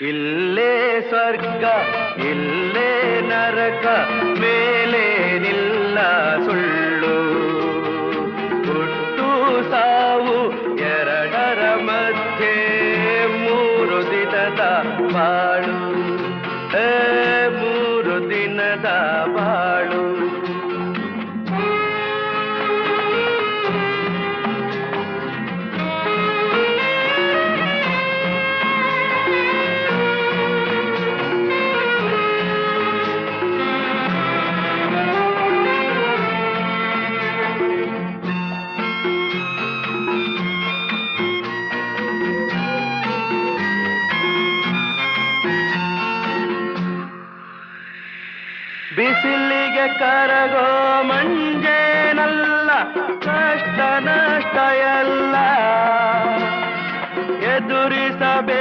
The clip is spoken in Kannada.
ಇಲ್ಲೇ ಸ್ವರ್ಗ, ಇಲ್ಲೇ ನರಕ, ಮೇಲೆ ನಿಲ್ಲ ಸುಳ್ಳು. ಹುಟ್ಟು ಸಾವು ಎರಡರ ಮಧ್ಯೆ ಮೂರು ದಿನದ ಬಾಳು. ಮೂರು ದಿನದ ಬಾಳು. ಬಿಸಿಲಿಗೆ ಕರಗೋ ಮಂಜೇನಲ್ಲ ಕಷ್ಟ ನಷ್ಟ ಎಲ್ಲ ಎದುರಿಸಬೇಕು.